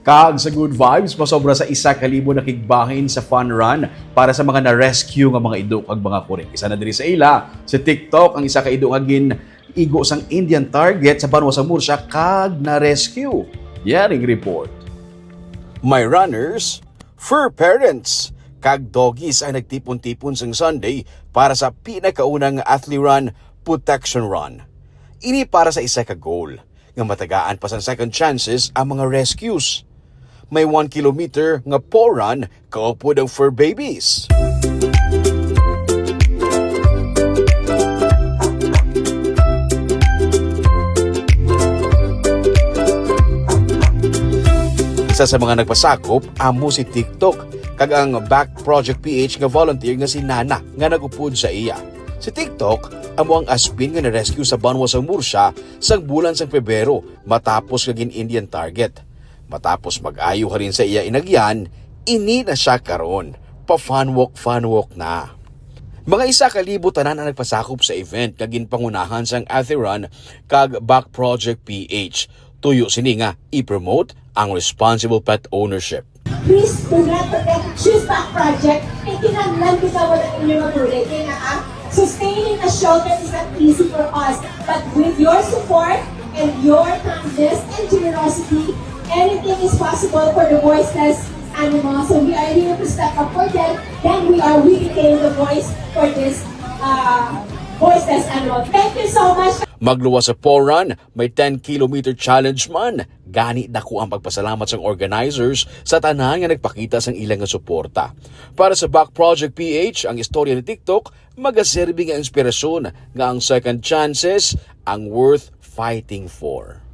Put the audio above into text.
Kag sa good vibes, masobra sa isa kalibo na kigbahin sa fun run para sa mga na-rescue nga mga idok ag mga kurik. Isa na diri sa ila, sa TikTok ang isa ka idok agin igo sang Indian target sa Banwa sa Murcia kag na-rescue. Yaring report. My runners, fur parents, kag doggies ay nagtipon-tipon sang Sunday para sa pinakaunang athlete run, protection run. Ini para sa isa ka goal, nga matagaan pa sa second chances ang mga rescues. May 1 kilometer nga paw run kaupo ng fur babies. Isa sa mga nagpasakop amo si TikTok kag ang Back Project PH nga volunteer nga si Nana nga nagupod sa iya. Si TikTok amo ang aspin nga na-rescue sa Banwa sa Murcia sang bulan sang Pebrero matapos kagin Indian target. Matapos mag-ayo rin sa iya inagyan, ini na siya karon. Pa fun walk fun walk na. Mga isa ka libo tanan ang nagpasakop sa event kag ginpangunahan sang Atheron kag Back Project PH. Tuyo sini nga i-promote ang responsible pet ownership. Please do not forget choose back project and kinanglan bitaw ng inyong magulit. Kaya nga, ah, sustaining a shelter is not easy for us. But with your support and your anything is possible for the voiceless animals. So we are here to step up for them. Then we are getting the voice for this uh, voiceless animal. Thank you so much. Magluwa sa paw run, may 10 kilometer challenge man. Gani dako ang pagpasalamat sa organizers sa tanan nga nagpakita sang ilang nga suporta. Para sa Back Project PH, ang istorya ni TikTok magaserbi nga inspirasyon nga ang second chances ang worth fighting for.